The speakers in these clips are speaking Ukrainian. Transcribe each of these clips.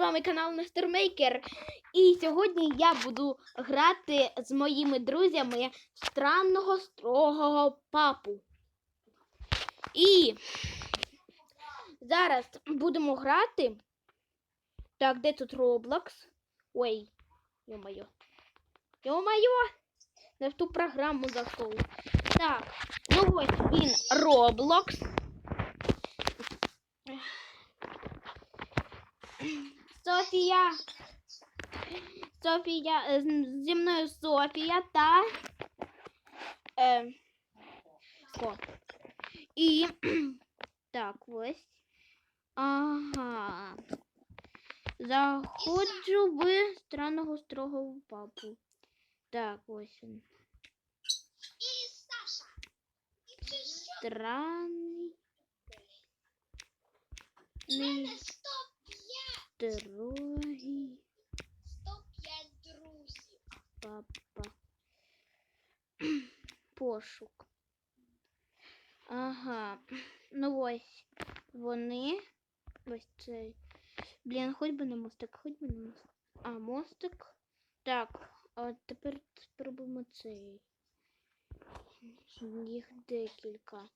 вами канал Нестер Мейкер. І сьогодні я буду грати з моїми друзями странного строгого папу. І зараз будемо грати. Так, де тут Roblox? Ой, йо-моє. Йо-моє! Не в ту програму зайшов. Так, ну ось він Roblox. Софія. Софія. е, з- Зі мною Софія та. Е, о. І. Так, ось. Ага. Заходжу в странного строгого папу. Так, ось він. І Саша. І це що? Странний. В мене 105, Строгий Пошук. Ага. Ну ось. Вони. Ось цей. Блін, хоч би на мостик, хоч би на мостик. А, мостик. Так, а тепер спробуємо цей. Їх декілька.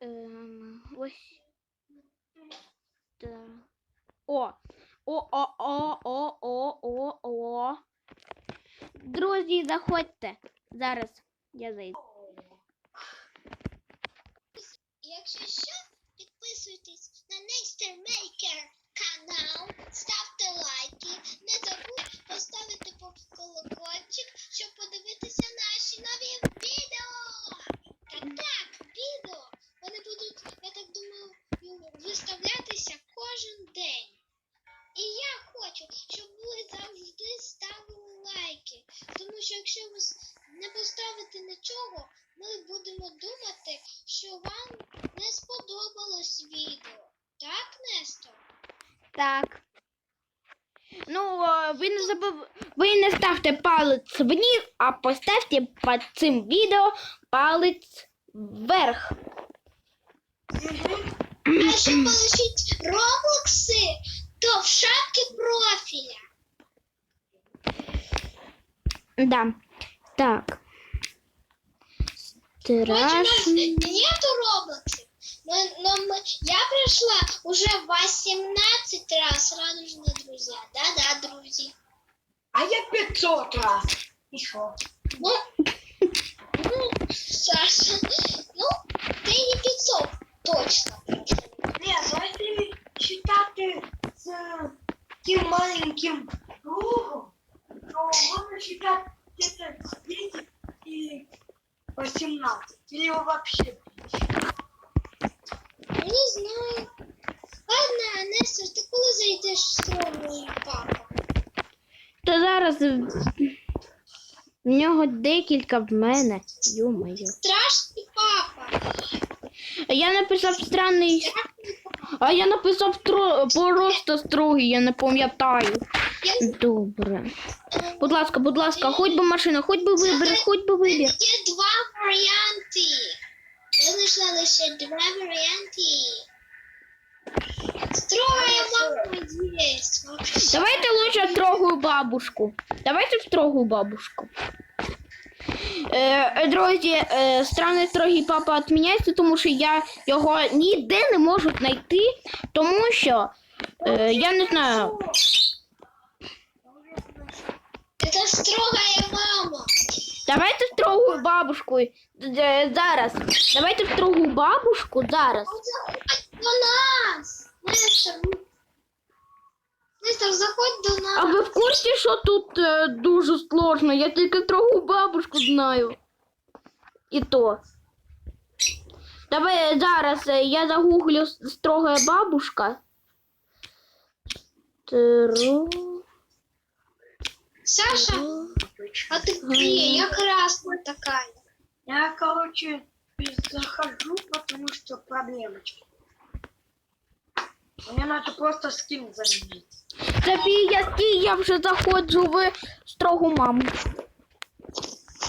Ем, ось. Так. О! О, о, о, о, о, о, о. Друзі, заходьте. Зараз я зайду. Якщо що, підписуйтесь на Maker канал, ставте лайки, не забудь поставити по колокольчик, щоб подивитися наші нові відео. Так, так, відео. Вони будуть, я так думаю, виставлятися кожен день. І я хочу, щоб ви завжди ставили лайки. Тому що якщо ви не поставите нічого, ми будемо думати, що вам не сподобалось відео. Так, Нестор? Так. Ну, ви не забув... ви не ставте палець вниз, а поставте під цим відео палець вверх. А щоб получить робокси, то в шапці Да. Так. Хоч у нас Страшно. нету робоксів. Но, но мы, я прошла уже 18 раз радужные друзья. Да-да, друзья. А я 500 раз. И что? Ну, ну, Саша, ну, ты не 500 точно. Где-то 10 и 18. Или его вообще. Не знаю. Ладно, Нестор, ти коли зайдеш в строгий папа? То зараз в нього декілька в мене. Йо-моє. Страшний папа. А я написав странний. А я написав тро... просто строгий, я не пам'ятаю. Добре. Будь ласка, будь ласка, хоч би машина, хоч би вибір, хоч би вибір. Є два варіанти. Я знайшла лише два варіанти. Строгая мама есть. Давайте лучше строгую бабушку. Давайте в строгу бабушку. Е, друзі, е, странний строгий папа відміняється, тому що я його ніде не можу знайти, тому що е, я не знаю. Строгая мама. Давайте строгу бабушку е, зараз. Давайте строгу бабушку зараз. До нас. Нестор. Нестор, заходь до А нас. ви в курсі, що тут е, дуже сложно? Я тільки строгу бабушку знаю. І то. Давай зараз е, я загуглю строгая бабушка. Тро... Саша, а ты где? Я красная такая. Я, короче, захожу, потому что проблемочки. Мне надо просто скин заменить. Софія, стій, я вже заходжу в строгу маму.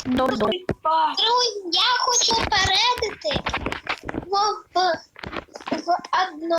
Добре. Па, Друзі, я хочу попередити в, в, в одно